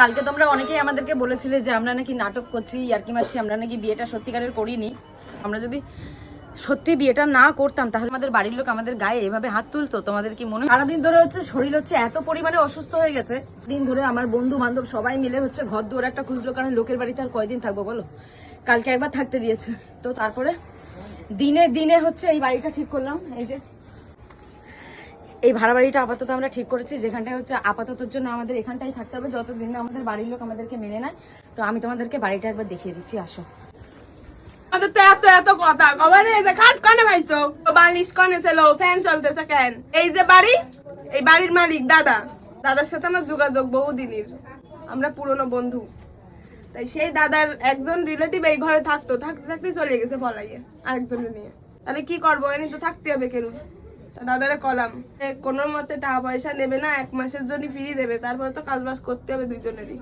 কালকে তোমরা অনেকেই আমাদেরকে বলেছিলে যে আমরা নাকি নাটক করছি আর কি মারছি, আমরা নাকি বিয়েটা সত্যিকারের করিনি। আমরা যদি সত্যি বিয়েটা না করতাম, তাহলে আমাদের বাড়ির লোক আমাদের গায়ে এভাবে হাত তুলতো, তোমাদের কি মনে? সারাদিন ধরে হচ্ছে শরীর হচ্ছে এত পরিমাণে অসুস্থ হয়ে গেছে। দিন ধরে আমার বন্ধু বান্ধব সবাই মিলে হচ্ছে ঘর দুয়ার একটা খুঁজলো, কারণ লোকের বাড়িতে আর কয়দিন থাকব বলো? কালকে একবার থাকতে দিয়েছে। তো তারপরে দিনে দিনে হচ্ছে এই বাড়িটা ঠিক করলাম, এই যে এই ভাড়া বাড়িটা আপাতত আমরা ঠিক করেছি। যেখানটায় হচ্ছে আপাততর জন্য আমাদের এখানটাই থাকতে হবে। যতদিন না আমাদের বাড়ির লোক আমাদেরকে মেনে নেয়, তো আমি তোমাদেরকে বাড়িটা একবার দেখিয়ে দিচ্ছি, আসো। আমাদের তো এত এত কথা। কবার যে কনে কনে ফ্যান চলতেছে কেন? এই যে বাড়ি, এই বাড়ির মালিক দাদা। দাদার সাথে আমার যোগাযোগ বহুদিনের। আমরা পুরনো বন্ধু। তাই সেই দাদার একজন রিলেটিভ এই ঘরে থাকতো। থাকতে থাকতে চলে গেছে ফলাইয়ে আরেকজনের নিয়ে। তাহলে কি করব? এনে তো থাকতে হবে তা দাদারে কলাম। কোনো মতে টাকা পয়সা নেবে না, এক মাসের জন্য ফ্রি দেবে, তারপরে তো কাজবাজ করতে হবে দুইজনেরই।